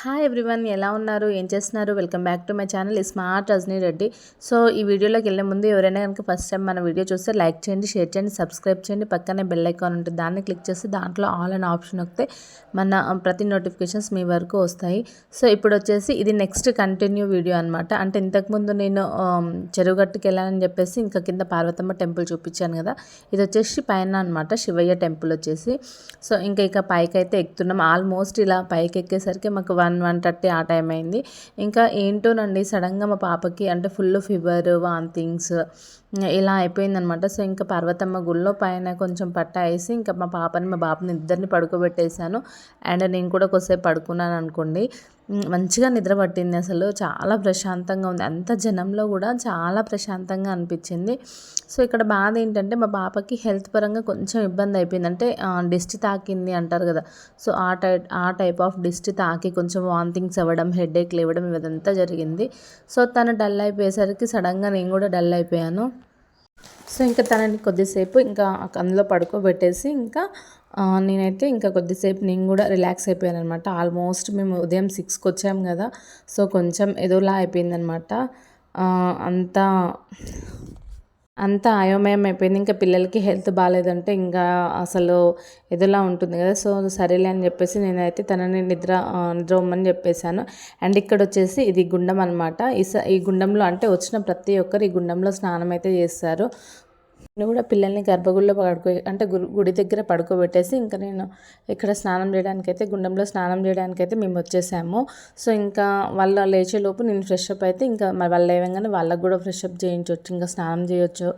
Hi everyone ఎలా ఉన్నారు? ఏం చేస్తున్నారు? Welcome back to my channel smart Rajani Reddy so ఈ వీడియోలోకి వెళ్ళే ముందు ఎవరైనా కనుక ఫస్ట్ టైం మన వీడియో చూస్తే లైక్ చేయండి షేర్ చేయండి సబ్స్క్రైబ్ చేయండి. పక్కనే బెల్ ఐకాన్ ఉంటుంది. దాన్ని క్లిక్ చేసి దాంట్లో ఆల్ అనే ఆప్షన్ వస్తే మన ప్రతి నోటిఫికేషన్స్ మీ వరకు వస్తాయి. సో ఇప్పుడు వచ్చేసి ఇది నెక్స్ట్ కంటిన్యూ వీడియో అనమాట అంటే ఇంతకుముందు నేను చెరువుగట్టుకి వెళ్ళానని చెప్పేసి ఇంకా కింద పార్వతమ్మ టెంపుల్ చూపించాను కదా. ఇది వచ్చేసి పైన అనమాట శివయ్య టెంపుల్ వచ్చేసి. సో ఇంకా ఇక పైకి అయితే ఎక్కుతున్నాం. ఆల్మోస్ట్ ఇలా పైకి ఎక్కేసరికి మాకు వన్ వన్ థర్టీ ఆ టైం అయింది. ఇంకా ఏంటోనండి సడన్గా మా పాపకి అంటే ఫుల్ ఫీవర్ వాంతింగ్స్ ఇలా అయిపోయిందనమాట. సో ఇంకా పార్వతమ్మ గుళ్ళో పైన కొంచెం పట్ట వేసి ఇంకా మా పాపని మా బాబుని ఇద్దరిని పడుకోబెట్టేశాను. అండ్ నేను కూడా కొద్దిసేపు పడుకున్నాను అనుకోండి. మంచిగా నిద్ర పట్టింది అసలు. చాలా ప్రశాంతంగా ఉంది. అంత జనంలో కూడా చాలా ప్రశాంతంగా అనిపించింది. సో ఇక్కడ బాధ ఏంటంటే మా పాపకి హెల్త్ పరంగా కొంచెం ఇబ్బంది అయిపోయింది. అంటే డిస్ట్ తాకింది అంటారు కదా. సో ఆ టైప్ ఆ టైప్ ఆఫ్ డిస్ట్ తాకి కొంచెం వాంతింగ్స్ అవ్వడం హెడేక్ లేవడం ఇదంతా జరిగింది. సో తను డల్ అయిపోయేసరికి సడన్గా నేను కూడా డల్ అయిపోయాను. సో ఇంకా తనని కొద్దిసేపు ఇంకా అందులో పడుకోబెట్టేసి ఇంకా నేనైతే ఇంకా కొద్దిసేపు నేను కూడా రిలాక్స్ అయిపోయాను అనమాట ఆల్మోస్ట్ మేము ఉదయం సిక్స్కి వచ్చాము కదా సో కొంచెం ఏదోలా అయిపోయిందనమాట అంతా అంత అయోమయం అయిపోయింది. ఇంకా పిల్లలకి హెల్త్ బాగాలేదంటే ఇంకా అసలు ఎదోలా ఉంటుంది కదా. సో సరేలే అని చెప్పేసి నేనైతే తనని నిద్ర నిద్రమ్మని చెప్పేశాను. అండ్ ఇక్కడ వచ్చేసి ఇది గుండం అనమాట ఈ ఈ గుండంలో అంటే వచ్చిన ప్రతి ఒక్కరు ఈ గుండంలో స్నానం అయితే చేస్తారు. నేను కూడా పిల్లల్ని గర్భగుడిలో పడుకో అంటే గుడి దగ్గర పడుకోబెట్టేసి ఇంకా నేను ఇక్కడ స్నానం చేయడానికైతే గుండంలో స్నానం చేయడానికైతే మేము వచ్చేసాము. సో ఇంకా వాళ్ళ లేచేలోపు నేను ఫ్రెష్ అప్ అయితే ఇంకా వాళ్ళు లేవగానే వాళ్ళకు కూడా ఫ్రెష్ అప్ చేయించవచ్చు ఇంకా స్నానం చేయొచ్చు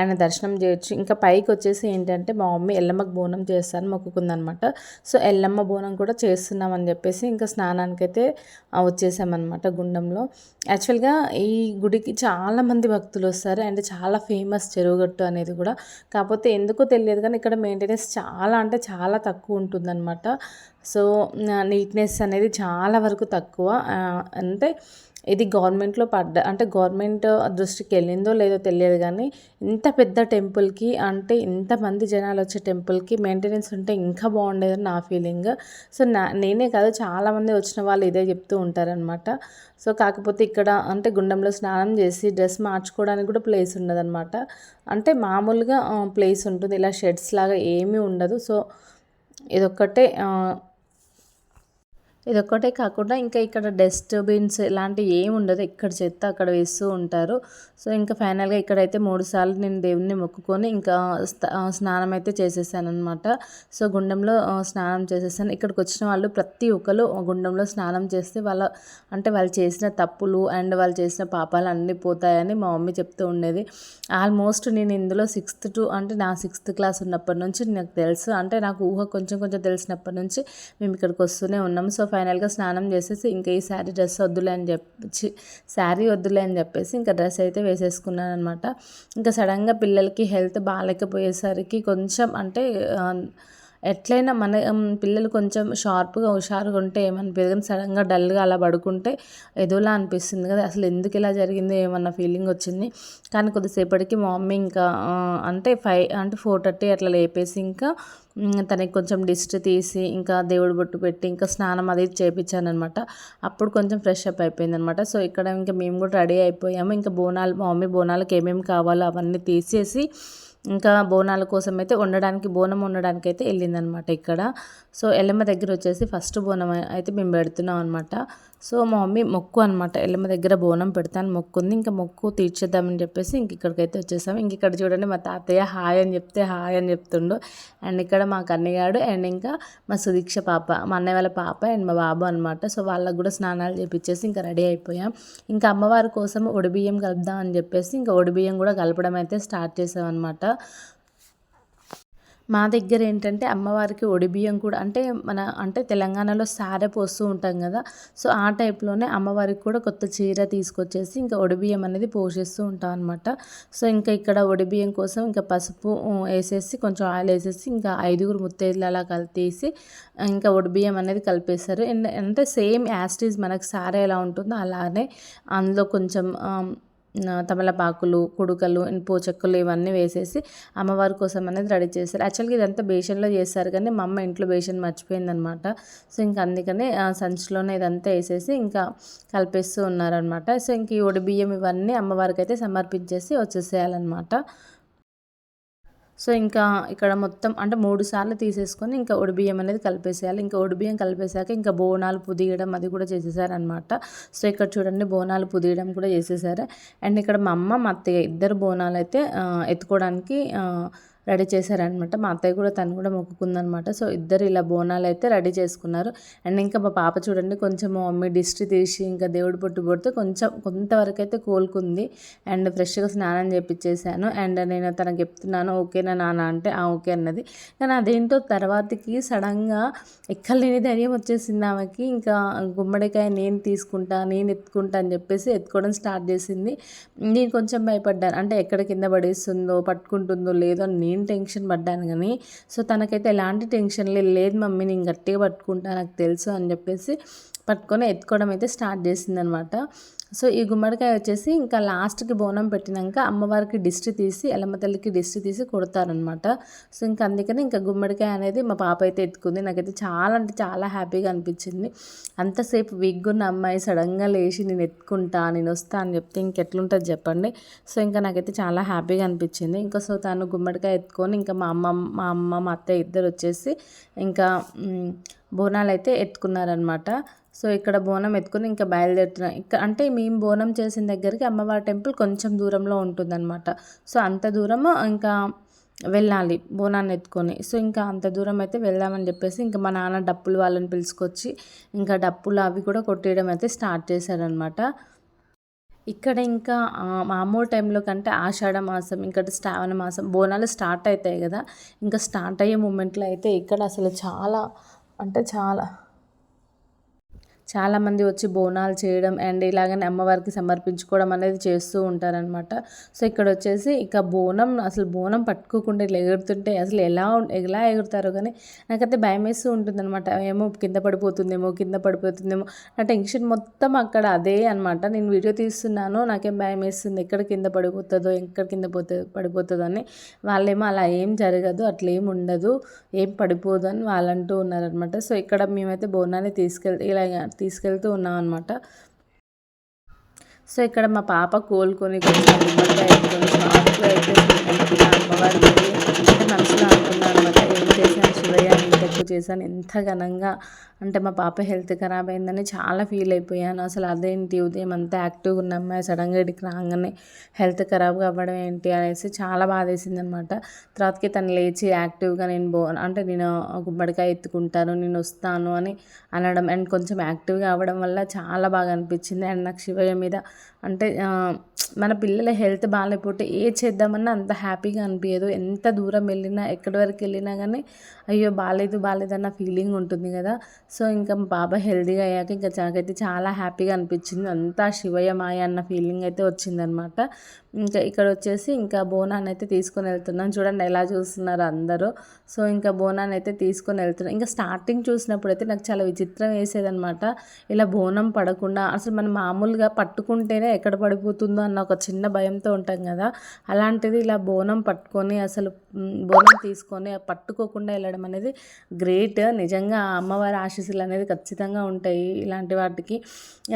అండ్ దర్శనం చేయొచ్చు. ఇంకా పైకి వచ్చేసి ఏంటంటే మా మమ్మీ ఎల్లమ్మకు బోనం చేస్తాను మొక్కుకుందనమాట. సో ఎల్లమ్మ బోనం కూడా చేస్తున్నామని చెప్పేసి ఇంకా స్నానానికైతే వచ్చేసామన్నమాట గుండంలో. యాక్చువల్గా ఈ గుడికి చాలామంది భక్తులు వస్తారు. అండ్ చాలా ఫేమస్ చెరువుగట్టు అనేది అనేది కూడా. కాకపోతే ఎందుకో తెలియదు కానీ ఇక్కడ మెయింటెనెన్స్ చాలా అంటే చాలా తక్కువ ఉంటుందన్నమాట. సో నీట్నెస్ అనేది చాలా వరకు తక్కువ. అంటే ఇది గవర్నమెంట్లో పడ్డ అంటే గవర్నమెంట్ దృష్టికి వెళ్ళిందో లేదో తెలియదు కానీ ఇంత పెద్ద టెంపుల్కి అంటే ఇంతమంది జనాలు వచ్చే టెంపుల్కి మెయింటెనెన్స్ ఉంటే ఇంకా బాగుండేదని నా ఫీలింగ్. సో నా నేనే కాదు చాలామంది వచ్చిన వాళ్ళు ఇదే చెప్తూ ఉంటారనమాట సో కాకపోతే ఇక్కడ అంటే గుండంలో స్నానం చేసి డ్రెస్ మార్చుకోవడానికి కూడా ప్లేస్ ఉండదన్నమాట. అంటే మామూలుగా ప్లేస్ ఉంటుంది. ఇలా షెడ్స్ లాగా ఏమీ ఉండదు. సో ఇదొక్కటే ఇదొక్కటే కాకుండా ఇంకా ఇక్కడ డస్ట్బిన్స్ ఇలాంటివి ఏమి ఉండదు. ఎక్కడ చెత్త అక్కడ వేస్తూ ఉంటారు. సో ఇంకా ఫైనల్గా ఇక్కడైతే మూడు సార్లు నేను దేవుణ్ణి మొక్కుకొని ఇంకా స్నానం అయితే చేసేసాను అనమాట సో గుండంలో స్నానం చేసేసాను. ఇక్కడికి వచ్చిన వాళ్ళు ప్రతి ఒక్కరు గుండంలో స్నానం చేస్తే వాళ్ళ అంటే వాళ్ళు చేసిన తప్పులు అండ్ వాళ్ళు చేసిన పాపాలు అన్నీ పోతాయని మా మమ్మీ చెప్తూ ఉండేది. ఆల్మోస్ట్ నేను ఇందులో సిక్స్త్ టు అంటే నా సిక్స్త్ క్లాస్ ఉన్నప్పటి నుంచి నాకు తెలుసు. అంటే నాకు ఊహ కొంచెం కొంచెం తెలిసినప్పటి నుంచి మేము ఇక్కడికి వస్తూనే ఉన్నాం సో ఫైనల్గా స్నానం చేసేసి ఇంకా ఈ శారీ డ్రెస్ వద్దులే అని చెప్పి శారీ వద్దులే అని చెప్పేసి ఇంకా డ్రెస్ అయితే వేసేసుకున్నాను అనమాట ఇంకా సడన్గా పిల్లలకి హెల్త్ బాగాలేకపోయేసరికి కొంచెం అంటే ఎట్లయినా మన పిల్లలు కొంచెం షార్ప్గా హుషారుగా ఉంటే ఏమనిపించదు కానీ సడన్గా డల్గా అలా పడుకుంటే ఏదోలా అనిపిస్తుంది కదా. అసలు ఎందుకు ఇలా జరిగిందో ఏమన్న ఫీలింగ్ వచ్చింది. కానీ కొద్దిసేపటికి మా మమ్మీ ఇంకా అంటే ఫైవ్ అంటే ఫోర్ థర్టీ అట్లా లేపేసి ఇంకా తనకి కొంచెం డిస్ట్ తీసి ఇంకా దేవుడు బొట్టు పెట్టి ఇంకా స్నానం అది చేయించాను అనమాట అప్పుడు కొంచెం ఫ్రెష్ అప్ అయిపోయింది అనమాట సో ఇక్కడ ఇంకా మేము కూడా రెడీ అయిపోయాము. ఇంకా బోనాలు మా మమ్మీ బోనాలకు ఏమేమి కావాలో అవన్నీ తీసేసి ఇంకా బోనాల కోసం అయితే వండడానికి బోనం వండడానికి అయితే వెళ్ళిందనమాట ఇక్కడ. సో ఎల్లమ్మ దగ్గర వచ్చేసి ఫస్ట్ బోనం అయితే మేము పెడుతున్నాం అనమాట సో మా మమ్మీ మొక్కు అనమాట ఎల్లమ్మ దగ్గర బోనం పెడతాను మొక్కు ఉంది ఇంకా మొక్కు తీర్చేద్దామని చెప్పేసి ఇంక ఇక్కడికైతే వచ్చేసాము ఇంక ఇక్కడ చూడండి మా తాతయ్య హాయ్ అని చెప్తే హాయ్ అని చెప్తుండు. అండ్ ఇక్కడ మా కన్నయ్యాడు అండ్ ఇంకా మా సుదీక్ష పాప మా అన్నయ్య వాళ్ళ పాప అండ్ మా బాబు అనమాట సో వాళ్ళకు కూడా స్నానాలు చేపించేసి ఇంకా రెడీ అయిపోయాం. ఇంకా అమ్మవారి కోసం ఒడిబియ్యం కలుపుదామని చెప్పేసి ఇంకా ఒడిబియ్యం కూడా కలపడం అయితే స్టార్ట్ చేసామన్నమాట మా దగ్గర ఏంటంటే అమ్మవారికి ఒడిబియ్యం కూడా అంటే మన అంటే తెలంగాణలో సారె పోస్తూ ఉంటాం కదా సో ఆ టైప్లోనే అమ్మవారికి కూడా కొత్త చీర తీసుకొచ్చేసి ఇంకా ఒడిబియ్యం అనేది పోషిస్తూ ఉంటాం అనమాట సో ఇంకా ఇక్కడ ఒడిబియ్యం కోసం ఇంకా పసుపు వేసేసి కొంచెం ఆయిల్ వేసేసి ఇంకా ఐదుగురు ముత్తైదులు అలా కలిపేసి ఇంకా ఒడిబియ్యం అనేది కలిపేస్తారు. అంటే సేమ్ యాస్టీజ్ మనకు సారే ఎలా ఉంటుందో అలానే అందులో కొంచెం తమలపాకులు కుడుకలు పూచెక్కలు ఇవన్నీ వేసేసి అమ్మవారి కోసం అనేది రెడీ చేస్తారు యాక్చువల్గా ఇదంతా బేషన్లో చేస్తారు కానీ మా అమ్మ ఇంట్లో బేషన్ మర్చిపోయిందనమాట. సో ఇంకా అందుకనే సంచిలోనే ఇదంతా వేసేసి ఇంకా కలిపేస్తూ ఉన్నారనమాట. సో ఇంక ఈ ఒడి బియ్యం ఇవన్నీ అమ్మవారికి అయితే సమర్పించేసి వచ్చేసేయాలన్నమాట. సో ఇంకా ఇక్కడ మొత్తం అంటే మూడు సార్లు తీసేసుకొని ఇంకా ఒడిబియ్యం అనేది కలిపేసేయాలి. ఇంకా ఒడిబియ్యం కలిపేసాక ఇంకా బోనాలు పుదియడం అది కూడా చేసేసారనమాట సో ఇక్కడ చూడండి బోనాలు పుదియడం కూడా చేసేసారు. అండ్ ఇక్కడ మా అమ్మ మా అత్తయ్య ఇద్దరు బోనాలు అయితే ఎత్తుకోవడానికి రెడీ చేశారనమాట. మా అత్తయ్య కూడా తను కూడా మొక్కుకుందనమాట. సో ఇద్దరు ఇలా బోనాలు అయితే రెడీ చేసుకున్నారు. అండ్ ఇంకా మా పాప చూడండి కొంచెం మమ్మీ దిష్టి తీసి ఇంకా దేవుడు పొట్టు పొడితే కొంచెం కొంతవరకు అయితే కోలుకుంది. అండ్ ఫ్రెష్గా స్నానం చేపించేశాను అండ్ నేను తనకు చెప్తున్నాను ఓకేనా నాన్న అంటే ఆ ఓకే అన్నది. కానీ అదేంటో తర్వాతకి సడన్గా ఎక్కలేని ధైర్యం వచ్చేసింది ఆమెకి. ఇంకా గుమ్మడికాయ నేను తీసుకుంటా నేను ఎత్తుకుంటా అని చెప్పేసి ఎత్తుకోవడం స్టార్ట్ చేసింది. నేను కొంచెం భయపడ్డాను. అంటే ఎక్కడ కింద పడేస్తుందో పట్టుకుంటుందో లేదో అని ఏం టెన్షన్ పడ్డాను కానీ సో తనకైతే ఎలాంటి టెన్షన్ లేదు మమ్మీ నేను గట్టిగా పట్టుకుంటా నాకు తెలుసు అని చెప్పేసి పట్టుకొని ఎత్తుకోవడం అయితే స్టార్ట్ చేసిందనమాట. సో ఈ గుమ్మడికాయ వచ్చేసి ఇంకా లాస్ట్కి బోనం పెట్టినాక అమ్మవారికి దిష్టి తీసి ఎల్లమ్మ తల్లికి దిష్టి తీసి కొడతారనమాట సో ఇంకా అందుకని ఇంకా గుమ్మడికాయ అనేది మా పాప అయితే ఎత్తుకుంది. నాకైతే చాలా అంటే చాలా హ్యాపీగా అనిపించింది. అంతసేపు విగ్గున్న అమ్మాయి సడన్గా లేచి నేను ఎత్తుకుంటా నేను వస్తా అని చెప్తే ఇంకెట్లుంటుంది చెప్పండి. సో ఇంకా నాకైతే చాలా హ్యాపీగా అనిపించింది. ఇంకా సో తను గుమ్మడికాయ ఎత్తుకొని ఇంకా మా అమ్మ మా అమ్మ మా అత్తయ్య ఇద్దరు వచ్చేసి ఇంకా బోనాలు అయితే ఎత్తుకున్నారనమాట సో ఇక్కడ బోనం ఎత్తుకుని ఇంకా బయలుదేరుతున్నాం. ఇక్కడ అంటే మేము బోనం చేసిన దగ్గరికి అమ్మవారి టెంపుల్ కొంచెం దూరంలో ఉంటుందన్నమాట. సో అంత దూరము ఇంకా వెళ్ళాలి బోనాన్ని ఎత్తుకొని. సో ఇంకా అంత దూరం అయితే వెళ్దామని చెప్పేసి ఇంకా మా నాన్న డప్పులు వాళ్ళని పిలుచుకొచ్చి ఇంకా డప్పులు అవి కూడా కొట్టేయడం అయితే స్టార్ట్ చేశారనమాట ఇక్కడ ఇంకా మామూలు టైంలో కంటే ఆషాఢ మాసం ఇంకా శ్రావణ మాసం బోనాలు స్టార్ట్ అవుతాయి కదా. ఇంకా స్టార్ట్ అయ్యే మూమెంట్లో అయితే ఇక్కడ అసలు చాలా అంటే చాలా చాలామంది వచ్చి బోనాలు చేయడం అండ్ ఇలాగనే అమ్మవారికి సమర్పించుకోవడం అనేది చేస్తూ ఉంటారనమాట సో ఇక్కడ వచ్చేసి ఇక బోనం అసలు బోనం పట్టుకోకుండా ఇట్లా ఎగురుతుంటే అసలు ఎలా ఎలా ఎగురుతారో కానీ నాకైతే భయం వేస్తూ ఉంటుందన్నమాట. ఏమో కింద పడిపోతుందేమో కింద పడిపోతుందేమో. నా టెన్షన్ మొత్తం అక్కడ అదే అనమాట నేను వీడియో తీస్తున్నాను నాకేం భయం వేస్తుంది ఎక్కడ కింద పడిపోతుందో ఎక్కడ కింద పోతే పడిపోతుందో అని. వాళ్ళేమో అలా ఏం జరగదు అట్లా ఏం ఉండదు ఏం పడిపోదు అని వాళ్ళంటూ ఉన్నారనమాట సో ఇక్కడ మేమైతే బోనాన్ని తీసుకెళ్తే ఇలా తీసుకెళ్తూ ఉన్నాం అనమాట సో ఇక్కడ మా పాప కోలుకొని కొంచెం అయితే అమ్మవారికి మనసులో అనుకున్నాను అనమాట శివయ్య ఎక్కువ చేశాను. ఎంత ఘనంగా. అంటే మా పాప హెల్త్ ఖరాబ్ అయిందని చాలా ఫీల్ అయిపోయాను. అసలు అదేంటి? ఉదయం అంతా యాక్టివ్గా ఉన్న అమ్మాయి సడన్గా ఇక్కడికి రాగానే హెల్త్ ఖరాబ్ అవ్వడం ఏంటి? అనేసి చాలా బాధేసింది అనమాట తర్వాతకి తను లేచి యాక్టివ్గా నేను బో అంటే నేను గుమ్మడికాయ ఎత్తుకుంటాను నేను వస్తాను అని అనడం అండ్ కొంచెం యాక్టివ్గా అవ్వడం వల్ల చాలా బాగా అనిపించింది. అండ్ నాకు శివయ్య మీద అంటే మన పిల్లల హెల్త్ బాగాలేకపోతే ఏ చేద్దామన్నా అంత హ్యాపీగా అనిపించదు ఎంత దూరం వెళ్ళినా ఎక్కడి వరకు వెళ్ళినా కానీ అయ్యో బాగాలేదు బాగాలేదు అన్న ఫీలింగ్ ఉంటుంది కదా. సో ఇంకా బాబా హెల్తీగా అయ్యాక ఇంకా నాకైతే చాలా హ్యాపీగా అనిపించింది. అంతా శివయ్య మాయ అన్న ఫీలింగ్ అయితే వచ్చిందనమాట. ఇంకా ఇక్కడ వచ్చేసి ఇంకా బోనాన్ని అయితే తీసుకొని వెళ్తున్నాం. చూడండి ఎలా చూస్తున్నారు అందరూ. సో ఇంకా బోనాన్ని అయితే తీసుకొని వెళ్తున్నాం. ఇంకా స్టార్టింగ్ చూసినప్పుడు అయితే నాకు చాలా విచిత్రం వేసేదనమాట. ఇలా బోనం పడకుండా అసలు మనం మామూలుగా పట్టుకుంటేనే ఎక్కడ పడిపోతుందో అన్న ఒక చిన్న భయంతో ఉంటాం కదా. అలాంటిది ఇలా బోనం పట్టుకొని అసలు బోనం తీసుకొని పట్టుకోకుండా వెళ్ళడం అనేది గ్రేట్. నిజంగా అమ్మవారి ఆశీస్సులు అనేది ఖచ్చితంగా ఉంటాయి ఇలాంటి వాటికి.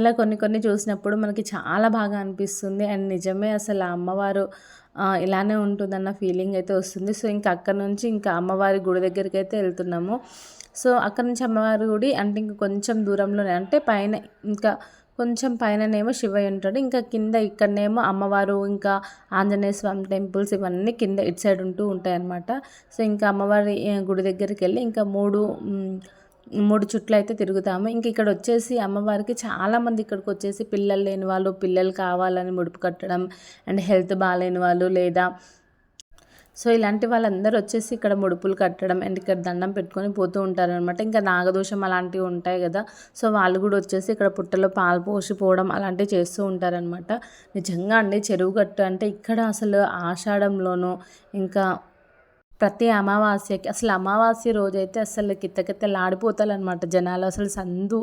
ఇలా కొన్ని కొన్ని చూసినప్పుడు మనకి చాలా బాగా అనిపిస్తుంది. అండ్ నిజమే అసలు ఆ అమ్మవారు ఇలానే ఉంటుందన్న ఫీలింగ్ అయితే వస్తుంది. సో ఇంకా అక్కడ నుంచి ఇంకా అమ్మవారి గుడి దగ్గరికి అయితే వెళ్తున్నాము. సో అక్కడ నుంచి అమ్మవారి గుడి అంటే ఇంకా కొంచెం దూరంలోనే అంటే పైన ఇంకా కొంచెం పైననేమో శివయ్య ఉంటాడు. ఇంకా కింద ఇక్కడనేమో అమ్మవారు ఇంకా ఆంజనేయ స్వామి టెంపుల్స్ ఇవన్నీ కింద ఇటు సైడ్ ఉంటూ ఉంటాయన్నమాట. సో ఇంకా అమ్మవారి గుడి దగ్గరికి వెళ్ళి ఇంకా మూడు మూడు చుట్లు అయితే తిరుగుతాము. ఇంక ఇక్కడ వచ్చేసి అమ్మవారికి చాలామంది ఇక్కడికి వచ్చేసి పిల్లలు లేని వాళ్ళు పిల్లలు కావాలని ముడుపు కట్టడం అండ్ హెల్త్ బాగాలేని వాళ్ళు లేదా సో ఇలాంటి వాళ్ళందరూ వచ్చేసి ఇక్కడ ముడుపులు కట్టడం అండ్ ఇక్కడ దండం పెట్టుకొని పోతూ ఉంటారనమాట ఇంకా నాగదోషం అలాంటివి ఉంటాయి కదా సో వాళ్ళు కూడా వచ్చేసి ఇక్కడ పుట్టలో పాలు పోసిపోవడం అలాంటివి చేస్తూ ఉంటారనమాట నిజంగా అండి చెరువు గట్టు అంటే ఇక్కడ అసలు ఆషాఢంలోనూ ఇంకా ప్రతి అమావాస్యకి అసలు అమావాస్య రోజైతే అసలు కిత్తకిత్తలాడిపోతారనమాట జనాలు. అసలు సందు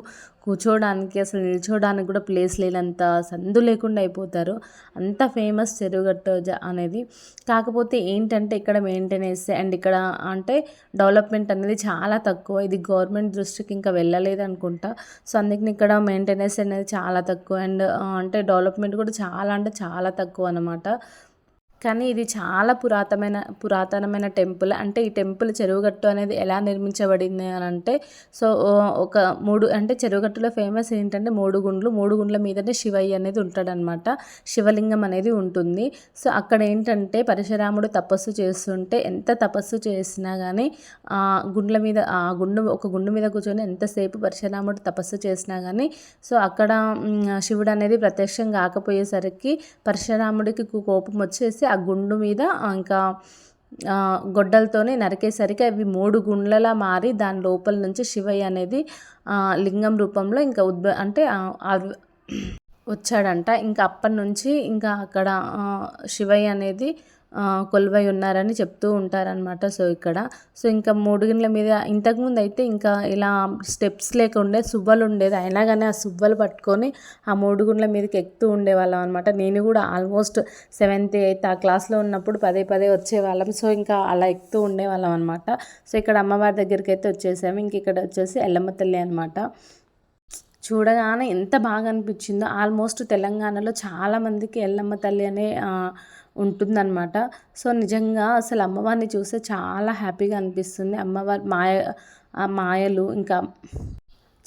కూర్చోవడానికి అసలు నిల్చోవడానికి కూడా ప్లేస్ లేనంత సందు లేకుండా అయిపోతారు. అంత ఫేమస్ చెరువుగట్ట అనేది. కాకపోతే ఏంటంటే ఇక్కడ మెయింటెనెన్స్ అండ్ ఇక్కడ అంటే డెవలప్మెంట్ అనేది చాలా తక్కువ. ఇది గవర్నమెంట్ దృష్టికి ఇంకా వెళ్ళలేదు అనుకుంటా. సో అందుకని ఇక్కడ మెయింటెనెన్స్ అనేది చాలా తక్కువ. అండ్ అంటే డెవలప్మెంట్ కూడా చాలా అంటే చాలా తక్కువ అనమాట కానీ ఇది చాలా పురాతనమైన పురాతనమైన టెంపుల్. అంటే ఈ టెంపుల్ చెరువుగట్టు అనేది ఎలా నిర్మించబడింది అని అంటే సో ఒక మూడు అంటే చెరువుగట్టులో ఫేమస్ ఏంటంటే మూడు గుండ్లు. మూడు గుండ్ల మీదనే శివయ్య అనేది ఉంటాడనమాట. శివలింగం అనేది ఉంటుంది. సో అక్కడ ఏంటంటే పరశురాముడు తపస్సు చేస్తుంటే ఎంత తపస్సు చేసినా కానీ ఆ గుండ్ల మీద ఆ గుండు ఒక గుండు మీద కూర్చొని ఎంతసేపు పరశురాముడు తపస్సు చేసినా కానీ సో అక్కడ శివుడు అనేది ప్రత్యక్షం కాకపోయేసరికి పరశురాముడికి కోపం వచ్చేసి ఆ ఆ గుండు మీద ఇంకా గొడ్డలతోనే నరికేసరికి అవి మూడు గుండ్లలా మారి దాని లోపల నుంచి శివయ్య అనేది లింగం రూపంలో ఇంకా ఉద్భ అంటే వచ్చాడంట. ఇంకా అప్పటి నుంచి ఇంకా అక్కడ శివయ్య అనేది కొలువై ఉన్నారని చెప్తూ ఉంటారనమాట సో ఇక్కడ. సో ఇంకా మూడుగిన్ల మీద ఇంతకుముందు అయితే ఇంకా ఇలా స్టెప్స్ లేకుండే సువ్వలు ఉండేది. అయినా కానీ ఆ సువ్వలు పట్టుకొని ఆ మూడుగుండ్ల మీదకి ఎక్కుతూ ఉండేవాళ్ళం అనమాట నేను కూడా ఆల్మోస్ట్ సెవెంత్ ఎయిత్ ఆ క్లాస్లో ఉన్నప్పుడు పదే పదే వచ్చేవాళ్ళం. సో ఇంకా అలా ఎక్కుతూ ఉండేవాళ్ళం అనమాట సో ఇక్కడ అమ్మవారి దగ్గరికి అయితే వచ్చేసాము. ఇంక ఇక్కడ వచ్చేసి ఎల్లమ్మ తల్లి అనమాట చూడగానే ఎంత బాగా అనిపించిందో. ఆల్మోస్ట్ తెలంగాణలో చాలామందికి ఎల్లమ్మ తల్లి అనే ఉంటుందన్నమాట. సో నిజంగా అసలు అమ్మవారిని చూస్తే చాలా హ్యాపీగా అనిపిస్తుంది. అమ్మవారి మాయ ఆ మాయలు ఇంకా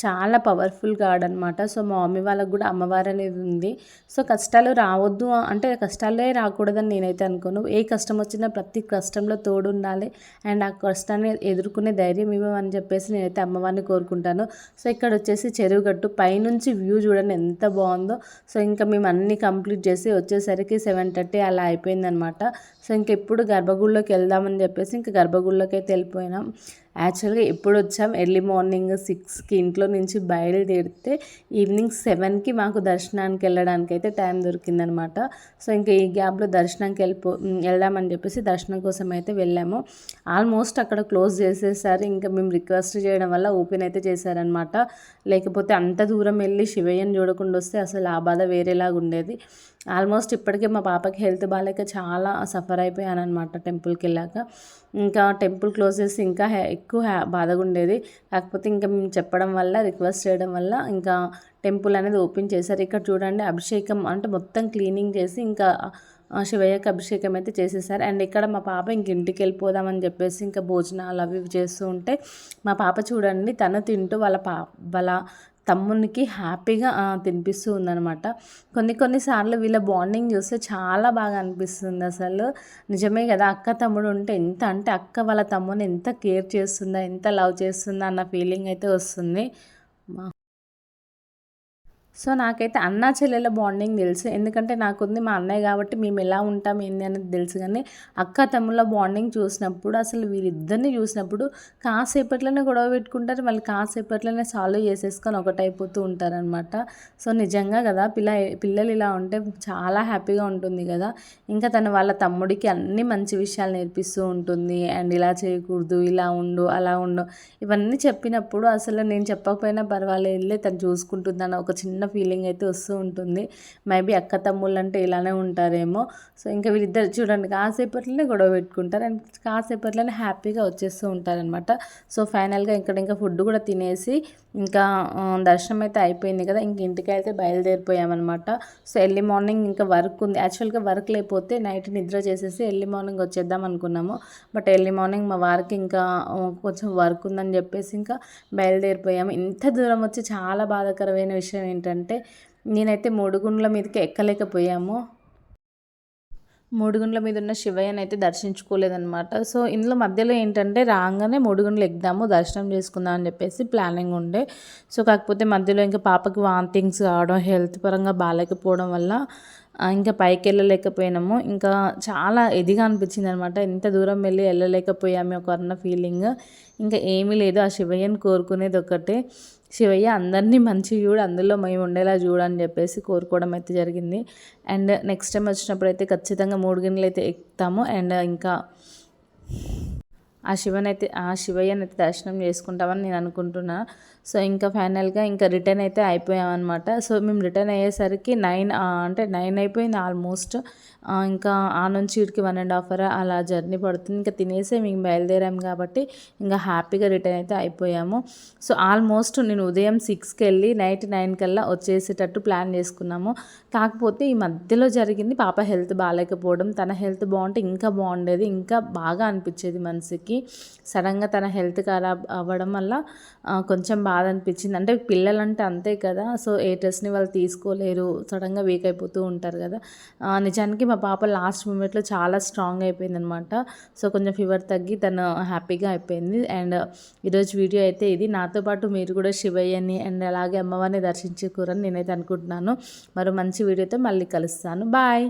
చాలా పవర్ఫుల్ గాడ్ అనమాట సో మా మమ్మీ వాళ్ళకు కూడా అమ్మవారు అనేది ఉంది. సో కష్టాలు రావద్దు అంటే కష్టాలే రాకూడదని నేనైతే అనుకోను. ఏ కష్టం వచ్చినా ప్రతి కష్టంలో తోడు ఉండాలి అండ్ ఆ కష్టాన్ని ఎదుర్కొనే ధైర్యం ఇవ్వమని చెప్పేసి నేనైతే అమ్మవారిని కోరుకుంటాను. సో ఇక్కడ వచ్చేసి చెరువు గట్టు పైనుంచి వ్యూ చూడండి ఎంత బాగుందో సో ఇంకా మేము అన్నీ కంప్లీట్ చేసి వచ్చేసరికి సెవెన్ థర్టీ అలా అయిపోయిందనమాట. సో ఇంక ఎప్పుడు గర్భగుడిలోకి వెళ్దామని చెప్పేసి ఇంకా గర్భగుడిలోకి అయితే వెళ్ళిపోయినాం. యాక్చువల్గా ఎప్పుడు వచ్చాం ఎర్లీ మార్నింగ్ సిక్స్కి ఇంట్లో నుంచి బయలుదేరితే ఈవినింగ్ సెవెన్కి మాకు దర్శనానికి వెళ్ళడానికి అయితే టైం దొరికిందనమాట. సో ఇంకా ఈ గ్యాప్లో దర్శనానికి వెళ్ళిపో వెళ్దామని చెప్పేసి దర్శనం కోసం అయితే వెళ్ళాము. ఆల్మోస్ట్ అక్కడ క్లోజ్ చేసేసారు. ఇంకా మేము రిక్వెస్ట్ చేయడం వల్ల ఓపెన్ అయితే చేశారనమాట. లేకపోతే అంత దూరం వెళ్ళి శివయ్యని చూడకుండా వస్తే అసలు ఆ బాధ వేరేలాగా ఉండేది ఆల్మోస్ట్ ఇప్పటికే మా పాపకి హెల్త్ బాగాలేక చాలా సఫర్ అయిపోయాను అనమాట టెంపుల్కి వెళ్ళాక ఇంకా టెంపుల్ క్లోజ్ చేసి ఇంకా ఎక్కువ హ్యా బాధగా ఉండేది కాకపోతే ఇంకా మేము చెప్పడం వల్ల రిక్వెస్ట్ చేయడం వల్ల ఇంకా టెంపుల్ అనేది ఓపెన్ చేశారు. ఇక్కడ చూడండి అభిషేకం అంటే మొత్తం క్లీనింగ్ చేసి ఇంకా శివయ్యకి అభిషేకం అయితే చేసేసారు. అండ్ ఇక్కడ మా పాప ఇంక ఇంటికి వెళ్ళిపోదామని చెప్పేసి ఇంకా భోజనాలు అవి చేస్తూ ఉంటే మా పాప చూడండి తను తింటూ వాళ్ళ పా వాళ్ళ తమ్మునికి హ్యాపీగా తినిపిస్తూ ఉందనమాట కొన్ని కొన్నిసార్లు వీళ్ళ బాండింగ్ చూస్తే చాలా బాగా అనిపిస్తుంది అసలు. నిజమే కదా అక్క తమ్ముడు ఉంటే ఎంత అంటే అక్క వాళ్ళ తమ్ముని ఎంత కేర్ చేస్తుందా ఎంత లవ్ చేస్తుందా అన్న ఫీలింగ్ అయితే వస్తుంది. సో నాకైతే అన్న చెల్లెల బాండింగ్ తెలుసు. ఎందుకంటే నాకుంది మా అన్నయ్య కాబట్టి మేము ఎలా ఉంటాం ఏంది అనేది తెలుసు కానీ అక్క తమ్ముళ్ళ బాండింగ్ చూసినప్పుడు అసలు వీరిద్దరిని చూసినప్పుడు కాసేపట్లోనే గొడవ పెట్టుకుంటారు. వాళ్ళు కాసేపట్లోనే సాల్వ్ చేసేసుకొని ఒకటైపోతూ ఉంటారనమాట సో నిజంగా కదా పిల్ల పిల్లలు ఇలా ఉంటే చాలా హ్యాపీగా ఉంటుంది కదా. ఇంకా తను వాళ్ళ తమ్ముడికి అన్ని మంచి విషయాలు నేర్పిస్తూ ఉంటుంది. అండ్ ఇలా చేయకూడదు ఇలా ఉండు అలా ఉండు. ఇవన్నీ చెప్పినప్పుడు అసలు నేను చెప్పకపోయినా పర్వాలేదులే తను చూసుకుంటుందని ఒక చిన్న ఫీలింగ్ అయితే వస్తూ ఉంటుంది. మేబీ అక్క తమ్ముళ్ళు అంటే ఇలానే ఉంటారేమో. సో ఇంకా వీళ్ళిద్దరు చూడండి కాసేపట్లోనే గొడవ పెట్టుకుంటారు. అండ్ కాసేపట్లోనే హ్యాపీగా వచ్చేస్తూ ఉంటారనమాట సో ఫైనల్గా ఇక్కడ ఇంకా ఫుడ్ కూడా తినేసి ఇంకా దర్శనం అయితే అయిపోయింది కదా. ఇంక ఇంటికి అయితే బయలుదేరిపోయామన్నమాట. సో ఎర్లీ మార్నింగ్ ఇంకా వర్క్ ఉంది. యాక్చువల్గా వర్క్ లేకపోతే నైట్ నిద్ర చేసేసి ఎర్లీ మార్నింగ్ వచ్చేద్దాం అనుకున్నాము. బట్ ఎర్లీ మార్నింగ్ మా వారికి ఇంకా కొంచెం వర్క్ ఉందని చెప్పేసి ఇంకా బయలుదేరిపోయాము. ఇంత దూరం వచ్చి చాలా బాధాకరమైన విషయం ఏంటంటే నేనైతే మూడు గుండ్ల మీదకి ఎక్కలేకపోయాము. మూడుగుండ్ల మీద ఉన్న శివయ్యని అయితే దర్శించుకోలేదనమాట సో ఇందులో మధ్యలో ఏంటంటే రాగానే మూడుగుండ్లు ఎగ్దాము దర్శనం చేసుకుందాం అని చెప్పేసి ప్లానింగ్ ఉండే. సో కాకపోతే మధ్యలో ఇంకా పాపకి వాంతింగ్స్ కావడం హెల్త్ పరంగా బాగాలేకపోవడం వల్ల ఇంకా పైకి వెళ్ళలేకపోయినాము. ఇంకా చాలా ఎదిగా అనిపించింది అనమాట ఎంత దూరం వెళ్ళి వెళ్ళలేకపోయాము ఒక అన్న ఫీలింగ్ ఇంకా ఏమీ లేదు. ఆ శివయ్యని కోరుకునేది ఒకటే. శివయ్య అందరినీ మంచి చూడు అందులో మేము ఉండేలా చూడని చెప్పేసి కోరుకోవడం అయితే జరిగింది. అండ్ నెక్స్ట్ టైం వచ్చినప్పుడు అయితే ఖచ్చితంగా మూడు గిన్నెలు అయితే ఎక్కుతాము. అండ్ ఇంకా ఆ శివనైతే ఆ శివయ్యనైతే అయితే దర్శనం చేసుకుంటామని నేను అనుకుంటున్నా. సో ఇంకా ఫైనల్గా ఇంకా రిటర్న్ అయితే అయిపోయామన్నమాట. సో మేము రిటర్న్ అయ్యేసరికి నైన్ అంటే నైన్ అయిపోయింది ఆల్మోస్ట్. ఇంకా ఆ నుంచి ఇటుకి వన్ అండ్ హాఫ్ అవర్ అలా జర్నీ పడుతుంది. ఇంకా తినేసే మేము బయలుదేరాం కాబట్టి ఇంకా హ్యాపీగా రిటర్న్ అయితే అయిపోయాము. సో ఆల్మోస్ట్ నేను ఉదయం సిక్స్కి వెళ్ళి నైట్ నైన్ కల్లా వచ్చేసేటట్టు ప్లాన్ చేసుకున్నాము. కాకపోతే ఈ మధ్యలో జరిగింది పాప హెల్త్ బాగాలేకపోవడం. తన హెల్త్ బాగుంటే ఇంకా బాగుండేది. ఇంకా బాగా అనిపించేది మనసుకి. సడన్గా తన హెల్త్ ఖరాబ్ అవ్వడం వల్ల కొంచెం బాగా బాధ అనిపించింది అంటే పిల్లలంటే అంతే కదా. సో ఏ డ్రెస్ని వాళ్ళు తీసుకోలేరు. సడన్గా వీక్ అయిపోతూ ఉంటారు కదా. నిజానికి మా పాప లాస్ట్ మూమెంట్లో చాలా స్ట్రాంగ్ అయిపోయింది అనమాట సో కొంచెం ఫీవర్ తగ్గి తను హ్యాపీగా అయిపోయింది. అండ్ ఈరోజు వీడియో అయితే ఇది. నాతో పాటు మీరు కూడా శివయ్యని అండ్ అలాగే అమ్మవారిని దర్శించుకోరని నేనైతే అనుకుంటున్నాను. మరో మంచి వీడియోతో మళ్ళీ కలుస్తాను. బాయ్!